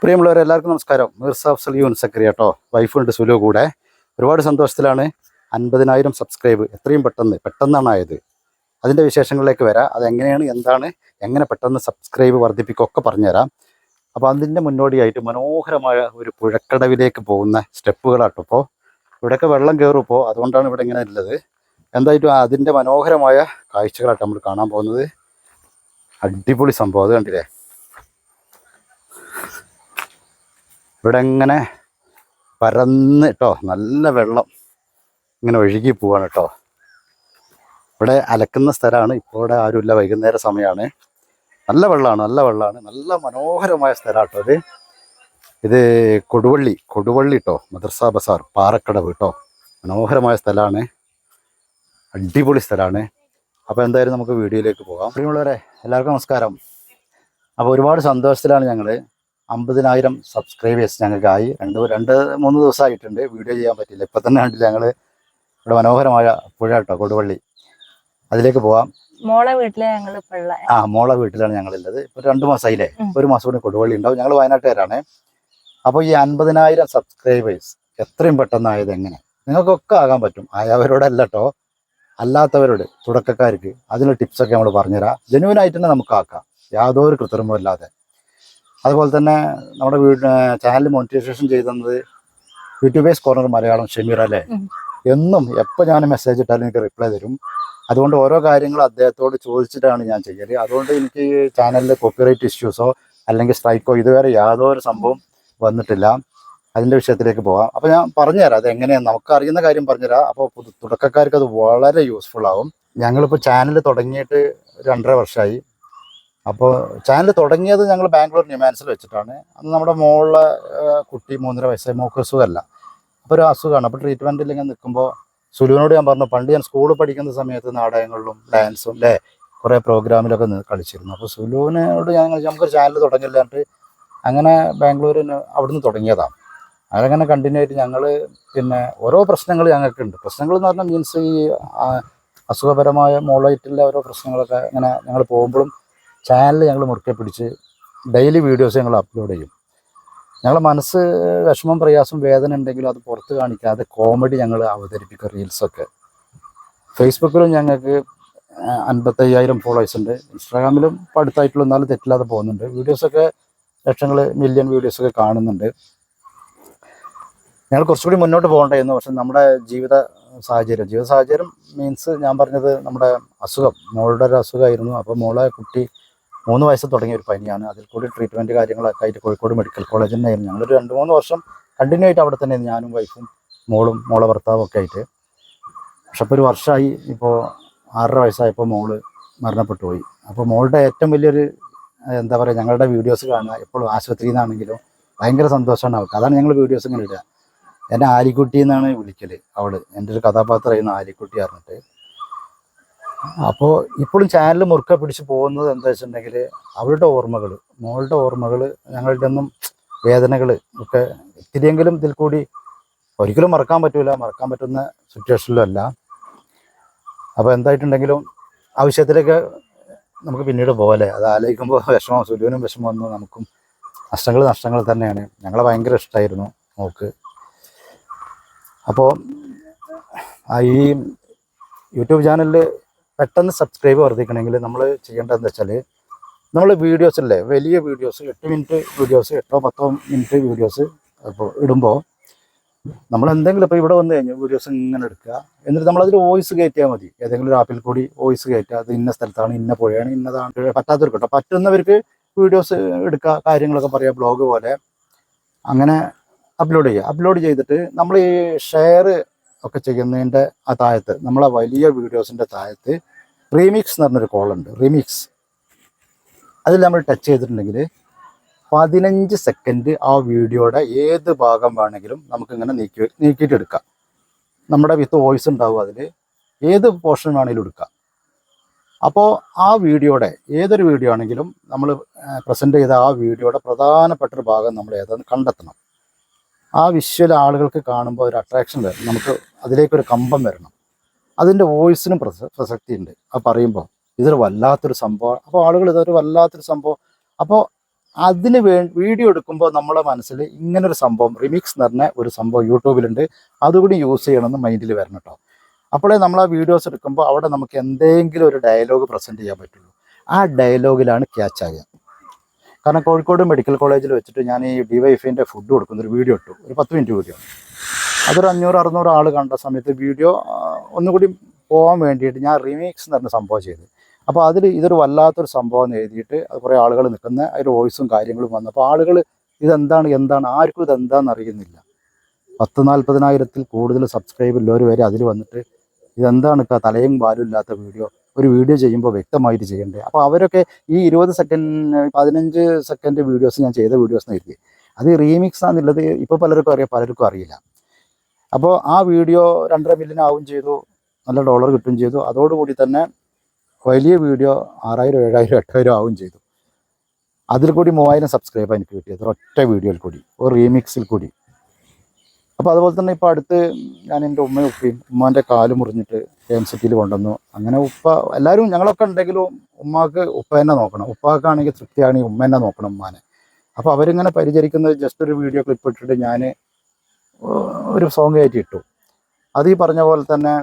പ്രിയമുള്ളവരെ എല്ലാവർക്കും നമസ്കാരം. മിർസാഫ് സലിയൂൻ സക്രി കേട്ടോ വൈഫുണ്ട് സുലു കൂടെ. ഒരുപാട് സന്തോഷത്തിലാണ്. അൻപതിനായിരം സബ്സ്ക്രൈബ്. എത്രയും പെട്ടെന്ന് പെട്ടെന്നാണ് ആയത് അതിന്റെ വിശേഷങ്ങളിലേക്ക് വരാം. അതെങ്ങനെയാണ് എന്താണ് എങ്ങനെ പെട്ടെന്ന് സബ്സ്ക്രൈബ് വർദ്ധിപ്പിക്കുകയൊക്കെ പറഞ്ഞുതരാം. അപ്പോൾ അതിന്റെ മുന്നോടിയായിട്ട് മനോഹരമായ ഒരു പുഴക്കടവിലേക്ക് പോകുന്ന സ്റ്റെപ്പുകളാട്ടോ ഇപ്പോൾ ഇവിടെയൊക്കെ വെള്ളം കയറുമ്പോൾ അതുകൊണ്ടാണ് ഇവിടെ ഇങ്ങനെ ഉള്ളത്. എന്തായിട്ടും അതിന്റെ മനോഹരമായ കാഴ്ചകളാട്ടോ നമ്മൾ കാണാൻ പോകുന്നത്. അടിപൊളി സംഭവം. അത് കണ്ടില്ലേ? ഇവിടെ ഇങ്ങനെ പരന്ന് കേട്ടോ നല്ല വെള്ളം ഇങ്ങനെ ഒഴുകി പോവാണ് കേട്ടോ ഇവിടെ അലക്കുന്ന സ്ഥലമാണ് ഇപ്പോൾ ഇവിടെ ആരുമില്ല വൈകുന്നേര സമയമാണ്. നല്ല വെള്ളമാണ് നല്ല വെള്ളമാണ് നല്ല മനോഹരമായ സ്ഥലമാണ് കേട്ടോ ഇത്. ഇത് കൊടുവള്ളി കൊടുവള്ളി കേട്ടോ മദർസ ബസാർ പാറക്കടവ് കേട്ടോ മനോഹരമായ സ്ഥലമാണ് അടിപൊളി സ്ഥലമാണ്. അപ്പോൾ എന്തായാലും നമുക്ക് വീഡിയോയിലേക്ക് പോകാം. പ്രിയമുള്ളവരെ എല്ലാവർക്കും നമസ്കാരം. അപ്പോൾ ഒരുപാട് സന്തോഷത്തിലാണ് ഞങ്ങൾ അമ്പതിനായിരം സബ്സ്ക്രൈബേഴ്സ് ഞങ്ങൾക്കായി. രണ്ട് രണ്ട് മൂന്ന് ദിവസമായിട്ടുണ്ട്. വീഡിയോ ചെയ്യാൻ പറ്റില്ല. ഇപ്പം തന്നെ കണ്ടില്ല ഞങ്ങൾ ഇവിടെ മനോഹരമായ പുഴ കേട്ടോ കൊടുവള്ളി. അതിലേക്ക് പോവാം. മോളെ വീട്ടിലെ ഞങ്ങൾ ആ മോളെ വീട്ടിലാണ് ഞങ്ങളുള്ളത് ഇപ്പോൾ രണ്ട് മാസമായില്ലേ. ഒരു മാസം കൂടി കൊടുവള്ളി ഉണ്ടാവും. ഞങ്ങൾ വയനാട്ടുകാരാണ്. അപ്പോൾ ഈ അൻപതിനായിരം സബ്സ്ക്രൈബേഴ്സ് എത്രയും പെട്ടെന്നായത് എങ്ങനെ? നിങ്ങൾക്കൊക്കെ ആകാൻ പറ്റും. ആയവരോടല്ല കേട്ടോ അല്ലാത്തവരോട് തുടക്കക്കാർക്ക്. അതിനുള്ള ടിപ്സൊക്കെ നമ്മൾ പറഞ്ഞുതരാം. ജനുവനായിട്ട് തന്നെ നമുക്ക് ആക്കാം. യാതൊരു കൃത്രിമവും ഇല്ലാതെ. അതുപോലെ തന്നെ നമ്മുടെ ചാനൽ മോണിറ്റൈസേഷൻ ചെയ്തത് യൂട്യൂബേഴ്സ് കോർണർ മലയാളം ഷമീർ അല്ലേ? എന്നും എപ്പോൾ ഞാൻ മെസ്സേജ് ഇട്ടാലും എനിക്ക് റിപ്ലൈ തരും. അതുകൊണ്ട് ഓരോ കാര്യങ്ങളും അദ്ദേഹത്തോട് ചോദിച്ചിട്ടാണ് ഞാൻ ചെയ്യൽ. അതുകൊണ്ട് എനിക്ക് ചാനലിലെ കോപ്പിറൈറ്റ് ഇഷ്യൂസോ അല്ലെങ്കിൽ സ്ട്രൈക്കോ ഇതുവരെ യാതൊരു സംഭവം വന്നിട്ടില്ല. അതിന്റെ വിഷയത്തിലേക്ക് പോകാം അപ്പോൾ ഞാൻ പറഞ്ഞുതരാം അത് എങ്ങനെയാണ് നമുക്ക് അറിയുന്ന കാര്യം പറഞ്ഞുതരാം. അപ്പോൾ തുടക്കക്കാർക്ക് അത് വളരെ യൂസ്ഫുൾ ആവും. ഞങ്ങളിപ്പോൾ ചാനൽ തുടങ്ങിയിട്ട് രണ്ടര വർഷമായി അപ്പോൾ ചാനൽ തുടങ്ങിയത് ഞങ്ങൾ ബാംഗ്ലൂർ ന്യൂമാൻസിൽ വെച്ചിട്ടാണ്. അന്ന് നമ്മുടെ മോളിലെ കുട്ടി മൂന്നര വയസ്സായി. മോക്ക് അസുഖമല്ല. അപ്പോൾ ഒരു അസുഖമാണ്. അപ്പോൾ ട്രീറ്റ്മെന്റിൽ ഇങ്ങനെ നിൽക്കുമ്പോൾ സുലുവിനോട് ഞാൻ പറഞ്ഞു പണ്ട് ഞാൻ സ്കൂളിൽ പഠിക്കുന്ന സമയത്ത് നാടകങ്ങളിലും ഡാൻസും അല്ലേ കുറേ പ്രോഗ്രാമിലൊക്കെ കളിച്ചിരുന്നു. അപ്പോൾ സുലുവിനോട് ഞാൻ നമുക്കൊരു ചാനൽ തുടങ്ങില്ലാണ്ട് അങ്ങനെ ബാംഗ്ലൂരിന് അവിടുന്ന് തുടങ്ങിയതാണ് അങ്ങനെ കണ്ടിന്യൂ ആയിട്ട് ഞങ്ങൾ പിന്നെ ഓരോ പ്രശ്നങ്ങൾ ഞങ്ങൾക്കുണ്ട്. പ്രശ്നങ്ങൾ എന്ന് പറഞ്ഞാൽ മീൻസ് ഈ അസുഖപരമായ മോളായിട്ടുള്ള ഓരോ പ്രശ്നങ്ങളൊക്കെ അങ്ങനെ ഞങ്ങൾ പോകുമ്പോഴും ചാനൽ ഞങ്ങൾ മുറുക്കെ പിടിച്ച് ഡെയിലി വീഡിയോസ് ഞങ്ങൾ അപ്ലോഡ് ചെയ്യും. ഞങ്ങൾ മനസ്സ് വിഷമം പ്രയാസം വേദന ഉണ്ടെങ്കിലും അത് പുറത്ത് കാണിക്കാതെ കോമഡി ഞങ്ങൾ അവതരിപ്പിക്കും റീൽസൊക്കെ ഫേസ്ബുക്കിലും ഞങ്ങൾക്ക് അൻപത്തയ്യായിരം ഫോളോവേഴ്സ് ഉണ്ട്. ഇൻസ്റ്റാഗ്രാമിലും ഇപ്പോൾ എന്നാലും തെറ്റില്ലാതെ പോകുന്നുണ്ട്. വീഡിയോസൊക്കെ ലക്ഷങ്ങൾ മില്യൺ വീഡിയോസൊക്കെ കാണുന്നുണ്ട്. ഞങ്ങൾ കുറച്ചുകൂടി മുന്നോട്ട് പോകണ്ടായിരുന്നു പക്ഷെ നമ്മുടെ ജീവിത സാഹചര്യം ജീവിത സാഹചര്യം മീൻസ് ഞാൻ പറഞ്ഞത് നമ്മുടെ അസുഖം. മോളുടെ ഒരു അസുഖമായിരുന്നു. അപ്പോൾ മോളെ കുട്ടി മൂന്ന് വയസ്സ് തുടങ്ങിയ ഒരു പനിയാണ്. അതിൽ കൂടി ട്രീറ്റ്മെന്റ് കാര്യങ്ങളൊക്കെ ആയിട്ട് കോഴിക്കോട് മെഡിക്കൽ കോളേജിൽ നിന്നായിരുന്നു ഞങ്ങളൊരു രണ്ട് മൂന്ന് വർഷം കണ്ടിന്യൂ ആയിട്ട് അവിടെ തന്നെ ഞാനും വൈഫും മോളും മോളെ ഭർത്താവും ഒക്കെ ആയിട്ട്. പക്ഷെ ഇപ്പോൾ ഒരു വർഷമായി ഇപ്പോൾ ആറര വയസ്സായപ്പോൾ മോൾ മരണപ്പെട്ടു പോയി. അപ്പോൾ മോളുടെ ഏറ്റവും വലിയൊരു എന്താ പറയുക ഞങ്ങളുടെ വീഡിയോസ് കാണുക എപ്പോഴും ആശുപത്രിയിൽ നിന്നാണെങ്കിലും ഭയങ്കര സന്തോഷമാണ് അവൾക്ക്. അതാണ് ഞങ്ങൾ വീഡിയോസ് ഇങ്ങനെ ഇടുക. എന്നെ ആലിക്കുട്ടി എന്നാണ് വിളിക്കൽ അവൾ. എന്റെ ഒരു കഥാപാത്രമായിരുന്നു ആലിക്കുട്ടി പറഞ്ഞിട്ട്. അപ്പോൾ ഇപ്പോഴും ചാനൽ മുറുക്ക പിടിച്ച് പോകുന്നത് എന്താ വെച്ചിട്ടുണ്ടെങ്കിൽ അവരുടെ ഓർമ്മകൾ മോളുടെ ഓർമ്മകൾ ഞങ്ങളുടെ ഒന്നും വേദനകൾ ഒക്കെ ഇത്തിരിയെങ്കിലും ഇതിൽ കൂടി ഒരിക്കലും മറക്കാൻ പറ്റൂല മറക്കാൻ പറ്റുന്ന സിറ്റുവേഷനിലും അല്ല. അപ്പോൾ എന്തായിട്ടുണ്ടെങ്കിലും ആവശ്യത്തിലൊക്കെ നമുക്ക് പിന്നീട് പോലെ അത് ആലോചിക്കുമ്പോൾ വിഷമം സുലുവിനും വിഷമം വന്നു നമുക്കും നഷ്ടങ്ങൾ നഷ്ടങ്ങൾ തന്നെയാണ്. ഞങ്ങളെ ഭയങ്കര ഇഷ്ടമായിരുന്നു നോക്ക് അപ്പോൾ ഈ യൂട്യൂബ് ചാനലിൽ പെട്ടെന്ന് സബ്സ്ക്രൈബ് വർദ്ധിക്കണമെങ്കിൽ നമ്മൾ ചെയ്യേണ്ടത് എന്താ വെച്ചാൽ നമ്മൾ വീഡിയോസ് അല്ലേ വലിയ വീഡിയോസ് എട്ട് മിനിറ്റ് വീഡിയോസ് എട്ടോ പത്തോ മിനിറ്റ് വീഡിയോസ് അപ്പോൾ ഇടുമ്പോൾ നമ്മൾ എന്തെങ്കിലും ഇപ്പോൾ ഇവിടെ വന്നു കഴിഞ്ഞാൽ വീഡിയോസ് ഇങ്ങനെ എടുക്കുക. എന്നിട്ട് നമ്മളതിൽ വോയിസ് കയറ്റിയാൽ മതി. ഏതെങ്കിലും ഒരു ആപ്പിൽ കൂടി വോയിസ് കയറ്റുക. അത് ഇന്ന സ്ഥലത്താണ് ഇന്ന പുഴയാണ് ഇന്നതാണ്. പറ്റാത്തവർക്ക് കേട്ടോ പറ്റുന്നവർക്ക് വീഡിയോസ് എടുക്കുക കാര്യങ്ങളൊക്കെ പറയുക ബ്ലോഗ് പോലെ. അങ്ങനെ അപ്ലോഡ് ചെയ്യുക. അപ്ലോഡ് ചെയ്തിട്ട് നമ്മൾ ഈ ഷെയർ ഒക്കെ ചെയ്യുന്നതിന്റെ ആ താഴത്ത് നമ്മളെ വലിയ വീഡിയോസിന്റെ താഴത്ത് റീമിക്സ് എന്ന് പറഞ്ഞൊരു കോളുണ്ട് റീമിക്സ്. അതിൽ നമ്മൾ ടച്ച് ചെയ്തിട്ടുണ്ടെങ്കിൽ പതിനഞ്ച് സെക്കൻഡ് ആ വീഡിയോയുടെ ഏത് ഭാഗം വേണമെങ്കിലും നമുക്കിങ്ങനെ നീക്കി നീക്കിയിട്ട് എടുക്കാം നമ്മുടെ വിത്ത് വോയിസ് ഉണ്ടാവും അതിൽ ഏത് പോർഷൻ വേണമെങ്കിലും എടുക്കാം. അപ്പോൾ ആ വീഡിയോയുടെ ഏതൊരു വീഡിയോ ആണെങ്കിലും നമ്മൾ പ്രസന്റ് ചെയ്ത ആ വീഡിയോയുടെ പ്രധാനപ്പെട്ട ഒരു ഭാഗം നമ്മൾ ഏതാണ് കണ്ടെത്തണം. ആ വിഷ്വൽ ആളുകൾക്ക് കാണുമ്പോൾ ഒരു അട്രാക്ഷൻ വരണം നമുക്ക് അതിലേക്കൊരു കമ്പം വരണം. അതിന്റെ വോയിസിനും പ്രസ പ്രസക്തി ഉണ്ട് അത് പറയുമ്പോൾ ഇതൊരു വല്ലാത്തൊരു സംഭവം അപ്പോൾ ആളുകൾ ഇതൊരു വല്ലാത്തൊരു സംഭവം. അപ്പോൾ അതിന് വേ വീഡിയോ എടുക്കുമ്പോൾ നമ്മളെ മനസ്സിൽ ഇങ്ങനൊരു സംഭവം റിമിക്സ് എന്ന് പറഞ്ഞ ഒരു സംഭവം യൂട്യൂബിലുണ്ട്. അതുകൂടി യൂസ് ചെയ്യണമെന്ന് മൈൻഡിൽ വരണം കേട്ടോ അപ്പോഴേ നമ്മൾ ആ വീഡിയോസ് എടുക്കുമ്പോൾ അവിടെ നമുക്ക് എന്തെങ്കിലും ഒരു ഡയലോഗ് പ്രസന്റ് ചെയ്യാൻ പറ്റുള്ളൂ. ആ ഡയലോഗിലാണ് ക്യാച്ച് ആകുക കാരണം കോഴിക്കോട് മെഡിക്കൽ കോളേജിൽ വെച്ചിട്ട് ഞാൻ ഈ ഡിവൈഫിന്റെ ഫുഡ് കൊടുക്കുന്ന ഒരു വീഡിയോ ഇട്ടു. ഒരു പത്ത് മിനിറ്റ് വീഡിയോ അതൊരു അഞ്ഞൂറ് അറുന്നൂറ് ആൾ കണ്ട സമയത്ത് വീഡിയോ ഒന്നുകൂടി പോകാൻ വേണ്ടിയിട്ട് ഞാൻ റിമിക്സ് എന്ന് പറഞ്ഞ സംഭവം ചെയ്ത്. അപ്പോൾ അതിൽ ഇതൊരു വല്ലാത്തൊരു സംഭവം എന്ന് എഴുതിയിട്ട് അത് കുറേ ആളുകൾ നിൽക്കുന്ന അതിൽ വോയിസും കാര്യങ്ങളും വന്നു. അപ്പോൾ ആളുകൾ ഇതെന്താണ് എന്താണ് ആർക്കും ഇതെന്താണെന്ന് അറിയുന്നില്ല. പത്ത് നാൽപ്പതിനായിരത്തിൽ കൂടുതൽ സബ്സ്ക്രൈബ് ഉള്ളവർ വരെ അതിൽ വന്നിട്ട് ഇതെന്താണ് തലയും പാലും ഇല്ലാത്ത വീഡിയോ ഒരു വീഡിയോ ചെയ്യുമ്പോൾ വ്യക്തമായിട്ട് ചെയ്യേണ്ടത് അപ്പോൾ അവരൊക്കെ ഈ ഇരുപത് സെക്കൻഡ് പതിനഞ്ച് സെക്കൻഡ് വീഡിയോസ് ഞാൻ ചെയ്ത വീഡിയോസ് എഴുതി അത് റീമിക്സ് ആണെന്നുള്ളത് ഇപ്പോൾ പലർക്കും അറിയാം പലർക്കും അറിയില്ല. അപ്പോൾ ആ വീഡിയോ രണ്ടര മില്യൺ ആവും ചെയ്തു നല്ല ഡോളർ കിട്ടുകയും ചെയ്തു. അതോടുകൂടി തന്നെ വലിയ വീഡിയോ ആറായിരം ഏഴായിരം എട്ടായിരം ആവും ചെയ്തു. അതിൽ കൂടി മൂവായിരം സബ്സ്ക്രൈബ് എനിക്ക് കിട്ടിയത് ഒറ്റ വീഡിയോയിൽ കൂടി ഒരു റീമിക്സിൽ കൂടി. അപ്പോൾ അതുപോലെ തന്നെ ഇപ്പോൾ അടുത്ത് ഞാൻ എന്റെ ഉമ്മയും ഉപ്പയും ഉമ്മാന്റെ കാൽ മുറിഞ്ഞിട്ട് കെ എം സിറ്റിയിൽ കൊണ്ടുവന്നു. അങ്ങനെ ഉപ്പ എല്ലാവരും ഞങ്ങളൊക്കെ ഉണ്ടെങ്കിലും ഉമ്മാക്ക് ഉപ്പ തന്നെ നോക്കണം. ഉപ്പാക്കാണെങ്കിൽ തൃപ്തിയാണെങ്കിൽ ഉമ്മ തന്നെ നോക്കണം ഉമ്മാനെ. അപ്പോൾ അവരിങ്ങനെ പരിചരിക്കുന്നത് ജസ്റ്റ് ഒരു വീഡിയോ ക്ലിപ്പ് ഇട്ടിട്ട് ഞാൻ ഒരു സോങ് കയറ്റി ഇട്ടു. അത് ഈ പറഞ്ഞ പോലെ തന്നെ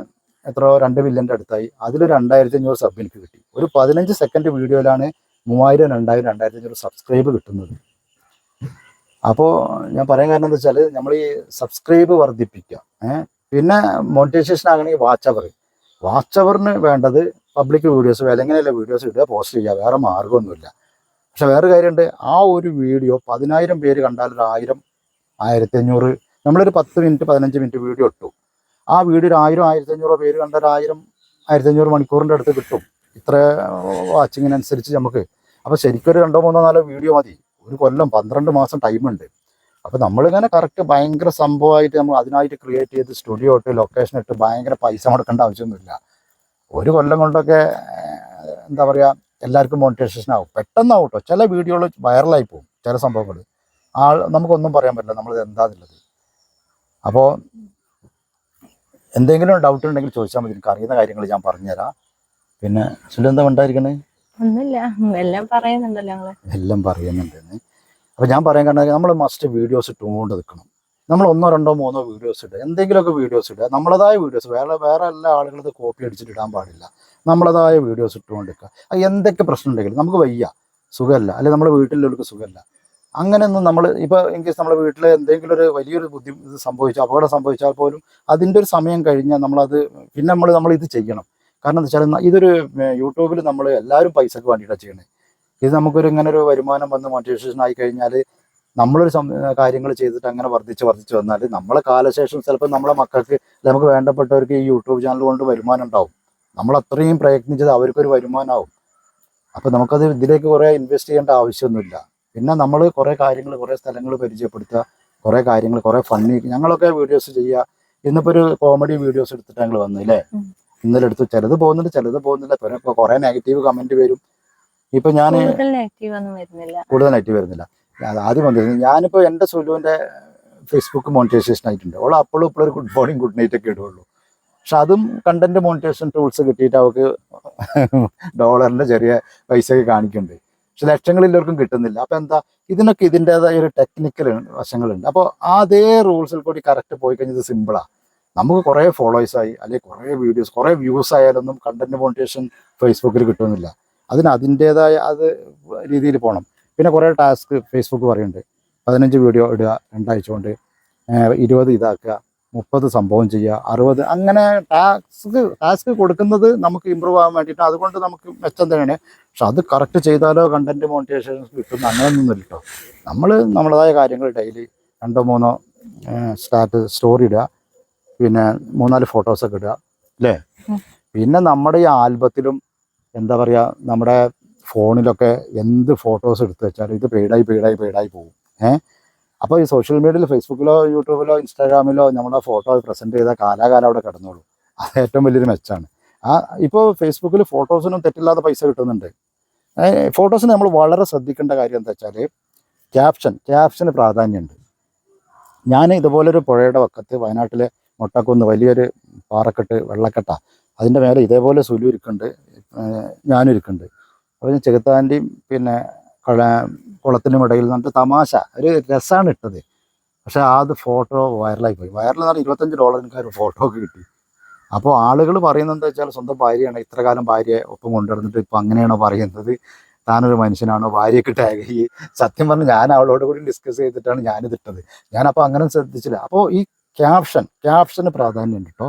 എത്രയോ രണ്ട് മില്യന്റെ അടുത്തായി. അതിൽ രണ്ടായിരത്തി അഞ്ഞൂറ് സബ് എനിക്ക് കിട്ടി. ഒരു പതിനഞ്ച് സെക്കൻഡ് വീഡിയോയിലാണ് മൂവായിരം രണ്ടായിരം രണ്ടായിരത്തി അഞ്ഞൂറ് സബ്സ്ക്രൈബ് കിട്ടുന്നത്. അപ്പോൾ ഞാൻ പറയാൻ കാരണം എന്താ വെച്ചാൽ നമ്മൾ ഈ സബ്സ്ക്രൈബ് വർദ്ധിപ്പിക്കുക പിന്നെ മോണിറ്റൈസേഷൻ ആകണമെങ്കിൽ വാച്ച് അവർ വാച്ച് അവറിന് വേണ്ടത് പബ്ലിക് വീഡിയോസ് എങ്ങനെയല്ല വീഡിയോസ് ഇടുക പോസ്റ്റ് ചെയ്യുക വേറെ മാർഗമൊന്നുമില്ല പക്ഷെ വേറെ കാര്യമുണ്ട് ആ ഒരു വീഡിയോ പതിനായിരം പേര് കണ്ടാൽ ഒരു ആയിരം ആയിരത്തി അഞ്ഞൂറ് നമ്മളൊരു പത്ത് മിനിറ്റ് പതിനഞ്ച് മിനിറ്റ് വീഡിയോ ഇട്ടു. ആ വീഡിയോ ഒരു ആയിരം ആയിരത്തി അഞ്ഞൂറ് പേര് കണ്ടാൽ ആയിരം ആയിരത്തി അഞ്ഞൂറ് മണിക്കൂറിന്റെ അടുത്ത് കിട്ടും. ഇത്ര വാച്ചിങ്ങിനനുസരിച്ച് നമുക്ക്. അപ്പോൾ ശരിക്കൊരു ഒരു രണ്ടോ മൂന്നോ നാലോ വീഡിയോ മതി. ഒരു കൊല്ലം പന്ത്രണ്ട് മാസം ടൈമുണ്ട് അപ്പോൾ നമ്മളിങ്ങനെ കറക്റ്റ് ഭയങ്കര സംഭവമായിട്ട് നമ്മൾ അതിനായിട്ട് ക്രിയേറ്റ് ചെയ്ത് സ്റ്റുഡിയോ ഇട്ട് ലൊക്കേഷൻ ഇട്ട് ഭയങ്കര പൈസ മുടക്കേണ്ട ആവശ്യമൊന്നുമില്ല. ഒരു കൊല്ലം കൊണ്ടൊക്കെ എന്താ പറയുക എല്ലാവർക്കും മോണിറ്റൈസേഷൻ ആവും. പെട്ടെന്നാവും കേട്ടോ ചില വീഡിയോകൾ വൈറലായി പോകും ചില സംഭവങ്ങൾ ആൾ നമുക്കൊന്നും പറയാൻ പറ്റില്ല നമ്മളിത് എന്താന്നുള്ളത്. അപ്പോൾ എന്തെങ്കിലും ഡൗട്ട് ഉണ്ടെങ്കിൽ ചോദിച്ചാൽ മതി. എനിക്ക് അറിയുന്ന കാര്യങ്ങൾ ഞാൻ പറഞ്ഞുതരാം. പിന്നെ ചില എന്താ ഉണ്ടായിരിക്കണേ? എല്ലാം എല്ലാം പറയുന്നുണ്ടെന്ന് അപ്പോൾ ഞാൻ പറയാൻ കാരണം നമ്മൾ മസ്റ്റ് വീഡിയോസ് ഇട്ടുകൊണ്ട് നിൽക്കണം. നമ്മൾ ഒന്നോ രണ്ടോ മൂന്നോ വീഡിയോസ് ഇടുക. എന്തെങ്കിലുമൊക്കെ വീഡിയോസ് ഇടുക. നമ്മളതായ വീഡിയോസ് വേറെ വേറെ എല്ലാ ആളുകളത് കോപ്പി അടിച്ചിട്ട് ഇടാൻ പാടില്ല. നമ്മളതായ വീഡിയോസ് ഇട്ടുകൊണ്ട് നിൽക്കുക. എന്തൊക്കെ പ്രശ്നം ഉണ്ടെങ്കിലും നമുക്ക് വയ്യ. സുഖമല്ല. അല്ലെങ്കിൽ നമ്മുടെ വീട്ടിലുള്ളവർക്ക് സുഖമല്ല. അങ്ങനെയൊന്നും നമ്മൾ ഇപ്പോൾ ഇൻകേസ് നമ്മുടെ വീട്ടിൽ എന്തെങ്കിലും ഒരു വലിയൊരു ബുദ്ധിമുട്ട് ഇത് സംഭവിച്ചാൽ അപകടം സംഭവിച്ചാൽ പോലും അതിന്റെ ഒരു സമയം കഴിഞ്ഞാൽ നമ്മളത് പിന്നെ നമ്മൾ നമ്മൾ ഇത് ചെയ്യണം. കാരണം എന്താ വെച്ചാൽ ഇതൊരു യൂട്യൂബിൽ നമ്മൾ എല്ലാവരും പൈസക്ക് വേണ്ടിയിട്ടാണ് ചെയ്യണേ. ഇത് നമുക്കൊരു ഇങ്ങനെ ഒരു വരുമാനം വന്ന് മോട്ടിവേഷൻ ആയി കഴിഞ്ഞാൽ നമ്മളൊരു കാര്യങ്ങൾ ചെയ്തിട്ട് അങ്ങനെ വർദ്ധിച്ച് വർദ്ധിച്ച് വന്നാൽ നമ്മളെ കാലശേഷം ചിലപ്പോൾ നമ്മളെ മക്കൾക്ക് നമുക്ക് വേണ്ടപ്പെട്ടവർക്ക് ഈ യൂട്യൂബ് ചാനൽ കൊണ്ട് വരുമാനം ഉണ്ടാവും. നമ്മൾ അത്രയും പ്രയത്നിച്ചത് അവർക്കൊരു വരുമാനമാവും അപ്പോൾ നമുക്കത് ഇതിലേക്ക് കുറേ ഇൻവെസ്റ്റ് ചെയ്യേണ്ട ആവശ്യമൊന്നുമില്ല. പിന്നെ നമ്മൾ കുറേ കാര്യങ്ങൾ കുറേ സ്ഥലങ്ങൾ പരിചയപ്പെടുത്തുക കുറേ കാര്യങ്ങൾ കുറേ ഫണ്ണി ഞങ്ങളൊക്കെ വീഡിയോസ് ചെയ്യുക ഇന്നിപ്പോൾ ഒരു കോമഡി വീഡിയോസ് എടുത്തിട്ട് ഞങ്ങൾ വന്നു അല്ലേ ഉം. ഇന്നലെ എടുത്തു. ചിലത് പോകുന്നുണ്ട് ചിലത് പോകുന്നില്ല. പിന്നെ ഇപ്പൊ കുറേ നെഗറ്റീവ് കമന്റ് വരും. ഇപ്പൊ ഞാൻ കൂടുതൽ നെഗറ്റീവ് വരുന്നില്ല. ആദ്യം വന്നിരുന്നു ഞാനിപ്പോ എന്റെ സുലുവിന്റെ ഫേസ്ബുക്ക് മോണിറ്റൈസേഷൻ ആയിട്ടുണ്ട്. അവൾ അപ്പോഴും ഇപ്പോഴും ഒരു ഗുഡ് മോർണിംഗ് ഗുഡ് നൈറ്റ് ഒക്കെ ഇടുള്ളൂ. പക്ഷെ അതും കണ്ടന്റ് മോണിറ്റൈസേഷൻ ടൂൾസ് കിട്ടിയിട്ട് അവൾക്ക് ഡോളറിന്റെ ചെറിയ പൈസ ഒക്കെ കാണിക്കുന്നുണ്ട്. പക്ഷെ ലക്ഷങ്ങളില്ലവർക്കും കിട്ടുന്നില്ല. അപ്പൊ എന്താ? ഇതിനൊക്കെ ഇതിന്റെതായ ഒരു ടെക്നിക്കൽ വശങ്ങളുണ്ട്. അപ്പോൾ അതേ റൂൾസിൽ കൂടി കറക്റ്റ് പോയി കഴിഞ്ഞത് ഇത് സിമ്പിളാണ് നമുക്ക് കുറേ ഫോളോവേഴ്സ് ആയി അല്ലെങ്കിൽ കുറേ വീഡിയോസ് കുറേ വ്യൂസ് ആയാലൊന്നും കണ്ടന്റ് മോണിറ്റേഷൻ ഫേസ്ബുക്കിൽ കിട്ടുന്നില്ല. അതിന് അതിന്റെതായ അത് രീതിയിൽ പോകണം പിന്നെ കുറേ ടാസ്ക് ഫേസ്ബുക്ക് പറയുന്നുണ്ട്. പതിനഞ്ച് വീഡിയോ ഇടുക രണ്ടാഴ്ച കൊണ്ട് ഇരുപത് ഇതാക്കുക മുപ്പത് സംഭവം ചെയ്യുക അറുപത് അങ്ങനെ ടാസ്ക് ടാസ്ക് കൊടുക്കുന്നത് നമുക്ക് ഇമ്പ്രൂവ് ആകാൻ വേണ്ടിയിട്ട് അതുകൊണ്ട് നമുക്ക് മെച്ചം തന്നെയാണ്. പക്ഷെ അത് കറക്റ്റ് ചെയ്താലോ കണ്ടന്റ് മോണിറ്റേഷൻ കിട്ടുന്ന അങ്ങനെയൊന്നും കേട്ടോ. നമ്മൾ നമ്മളതായ കാര്യങ്ങൾ ഡെയിലി രണ്ടോ മൂന്നോ സ്റ്റാറ്റ് സ്റ്റോറി ഇടുക. പിന്നെ മൂന്നാൽ ഫോട്ടോസൊക്കെ ഇടുക അല്ലേ. പിന്നെ നമ്മുടെ ഈ ആൽബത്തിലും എന്താ പറയുക നമ്മുടെ ഫോണിലൊക്കെ എന്ത് ഫോട്ടോസ് എടുത്തു വെച്ചാലും ഇത് പെയ്ഡായി പെയ്ഡായി പെയ്ഡായി പോകും. ഏഹ് അപ്പോൾ ഈ സോഷ്യൽ മീഡിയയിൽ ഫേസ്ബുക്കിലോ യൂട്യൂബിലോ ഇൻസ്റ്റാഗ്രാമിലോ നമ്മുടെ ഫോട്ടോ പ്രസന്റ് ചെയ്താൽ കാലാകാലം അവിടെ കിടന്നോളൂ. അത് ഏറ്റവും വലിയൊരു മെച്ചാണ് ആ ഇപ്പോൾ ഫേസ്ബുക്കിൽ ഫോട്ടോസിനും തെറ്റില്ലാതെ പൈസ കിട്ടുന്നുണ്ട്. ഫോട്ടോസിന് നമ്മൾ വളരെ ശ്രദ്ധിക്കേണ്ട കാര്യം എന്താ വെച്ചാൽ ക്യാപ്ഷൻ ക്യാപ്ഷന് പ്രാധാന്യമുണ്ട്. ഞാൻ ഇതുപോലൊരു പുഴയുടെ വക്കത്ത് വയനാട്ടിലെ മുട്ടക്കുന്ന് വലിയൊരു പാറക്കെട്ട് വെള്ളക്കെട്ട. അതിന്റെ മേലെ ഇതേപോലെ സുലു ഇരിക്കുന്നുണ്ട്. ഏഹ് ഞാനും ഇരിക്കുന്നുണ്ട്. അപ്പോൾ ചെകുത്താന്റെയും പിന്നെ കള കുളത്തിനും ഇടയിൽ നല്ല തമാശ. ഒരു രസമാണ് ഇട്ടത്. പക്ഷെ അത് ഫോട്ടോ വൈറലായി പോയി. വൈറൽ എന്ന് പറഞ്ഞാൽ ഇരുപത്തഞ്ച് ഡോളറിനൊക്കെ ഒരു ഫോട്ടോ ഒക്കെ കിട്ടി. അപ്പോൾ ആളുകൾ പറയുന്നത് എന്താ വെച്ചാൽ സ്വന്തം ഭാര്യയാണ്. ഇത്ര കാലം ഭാര്യയെ ഒപ്പം കൊണ്ടുവന്നിട്ട് ഇപ്പം അങ്ങനെയാണോ പറയുന്നത്? താനൊരു മനുഷ്യനാണോ? ഭാര്യയ്ക്ക് ടാഗ് ചെയ്യ് സത്യം പറഞ്ഞ് ഞാൻ അവളോട് കൂടി ഡിസ്കസ് ചെയ്തിട്ടാണ് ഞാനിതിട്ടത് ഞാനപ്പോൾ അങ്ങനെ ശ്രദ്ധിച്ചില്ല. അപ്പോൾ ഈ ക്യാപ്ഷൻ ക്യാപ്ഷന് പ്രാധാന്യമുണ്ട് കേട്ടോ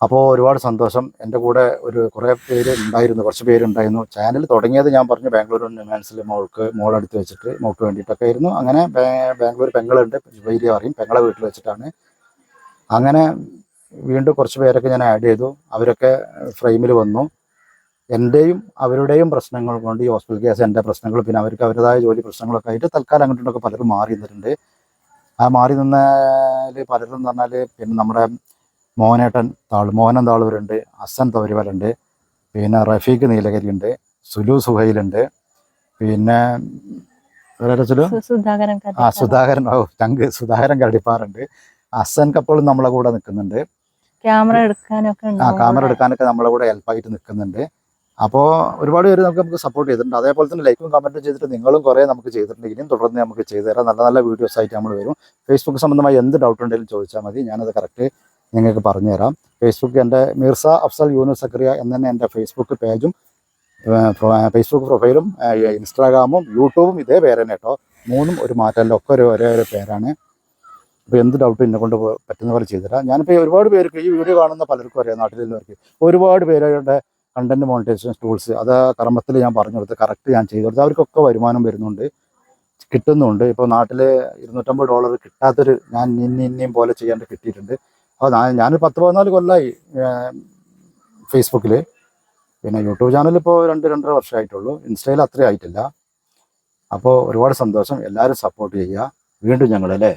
അപ്പോൾ ഒരുപാട് സന്തോഷം. എന്റെ കൂടെ ഒരു കുറേ പേര് ഉണ്ടായിരുന്നു കുറച്ച് പേരുണ്ടായിരുന്നു ചാനൽ തുടങ്ങിയത് ഞാൻ പറഞ്ഞു ബാംഗ്ലൂർ മാൻസിൽ മോൾക്ക് മോളെടുത്ത് വെച്ചിട്ട് മോൾക്ക് വേണ്ടിയിട്ടൊക്കെ ആയിരുന്നു. അങ്ങനെ ബാംഗ്ലൂർ പെങ്ങളുണ്ട് വൈരി അറിയും. പെങ്ങളെ വീട്ടിൽ വെച്ചിട്ടാണ്. അങ്ങനെ വീണ്ടും കുറച്ച് പേരൊക്കെ ഞാൻ ആഡ് ചെയ്തു. അവരൊക്കെ ഫ്രെയിമിൽ വന്നു. എന്റെയും അവരുടെയും പ്രശ്നങ്ങൾ കൊണ്ട് ഈ ഹോസ്പിറ്റൽ കേസ് എന്റെ പ്രശ്നങ്ങൾ പിന്നെ അവർക്ക് അവരുടേതായ ജോലി പ്രശ്നങ്ങളൊക്കെ ആയിട്ട് തൽക്കാലം അങ്ങോട്ടൊക്കെ പലരും മാറി നിന്നിട്ടുണ്ട്. ആ മാറി നിന്നാൽ പലരും എന്ന് പറഞ്ഞാൽ പിന്നെ നമ്മുടെ മോനേട്ടൻ താൾ മോഹനൻ താളൂരുണ്ട് അസൻ തവരുവലുണ്ട് പിന്നെ റഫീഖ് നീലഗിരി ഉണ്ട് സുലു സുഹൈലുണ്ട് പിന്നെ സുലു? ആ സുധാകരൻ ഓ ചങ്ക് സുധാകരൻ കടിപ്പാറുണ്ട് അസൻ കപ്പോളും നമ്മളെ കൂടെ നിൽക്കുന്നുണ്ട്. ക്യാമറ എടുക്കാനൊക്കെ ആ ക്യാമറ എടുക്കാനൊക്കെ നമ്മളെ കൂടെ ഹെൽപ്പായിട്ട് നിൽക്കുന്നുണ്ട്. അപ്പോൾ ഒരുപാട് പേര് നമുക്ക് നമുക്ക് സപ്പോർട്ട് ചെയ്തിട്ടുണ്ട്. അതേപോലെ തന്നെ ലൈക്കും കമന്റും ചെയ്തിട്ട് നിങ്ങളും കുറേ നമുക്ക് ചെയ്തിട്ടുണ്ട്. ഇനിയും തുടർന്ന് നമുക്ക് ചെയ്തു തരാം. നല്ല നല്ല വീഡിയോസ് ആയിട്ട് നമ്മൾ വരും. ഫേസ്ബുക്ക് സംബന്ധമായി എന്ത് ഡൗട്ട് ഉണ്ടെങ്കിലും ചോദിച്ചാൽ മതി. ഞാനത് കറക്റ്റ് നിങ്ങൾക്ക് പറഞ്ഞു തരാം ഫേസ്ബുക്ക് എന്റെ മിർസ അഫ്സൽ യൂനുസ് സക്രിയ എന്ന് തന്നെ എന്റെ ഫേസ്ബുക്ക് പേജും ഫേസ്ബുക്ക് പ്രൊഫൈലും ഇൻസ്റ്റാഗ്രാമും യൂട്യൂബും ഇതേ പേര് തന്നെ കേട്ടോ മൂന്നും ഒരു മാറ്റമല്ല. ഒക്കെ ഒരു ഒരേ ഒരു പേരാണ്. അപ്പോൾ എന്ത് ഡൗട്ടും എന്നെ കൊണ്ട് പറ്റുന്ന പോലെ ചെയ്തുതരാം ഞാനിപ്പോൾ ഒരുപാട് പേർക്ക് ഈ വീഡിയോ കാണുന്ന പലർക്കും അറിയാം. നാട്ടിലുള്ളവർക്ക് ഒരുപാട് പേരുടെ കണ്ടന്റ് മോണിറ്റൈസേഷൻ ടൂൾസ് അത് കർമ്മത്തിൽ ഞാൻ പറഞ്ഞു കൊടുത്ത് കറക്റ്റ് ഞാൻ ചെയ്തു കൊടുത്ത് അവർക്കൊക്കെ വരുമാനം വരുന്നുണ്ട് കിട്ടുന്നുണ്ട്. ഇപ്പോൾ നാട്ടിൽ ഇരുന്നൂറ്റമ്പത് ഡോളർ കിട്ടാത്തൊരു ഞാൻ ഇന്ന ഇന്നയും പോലെ ചെയ്യാണ്ട് കിട്ടിയിട്ടുണ്ട്. അപ്പോൾ ഞാൻ ഞാനൊരു പത്ത് പതിനാല് കൊല്ലമായി ഫേസ്ബുക്കിൽ പിന്നെ യൂട്യൂബ് ചാനൽ ഇപ്പോൾ രണ്ട് രണ്ടര വർഷമായിട്ടുള്ളൂ. ഇൻസ്റ്റയിൽ അത്രയും ആയിട്ടില്ല. അപ്പോൾ ഒരുപാട് സന്തോഷം. എല്ലാവരും സപ്പോർട്ട് ചെയ്യുക. വീണ്ടും അതെ.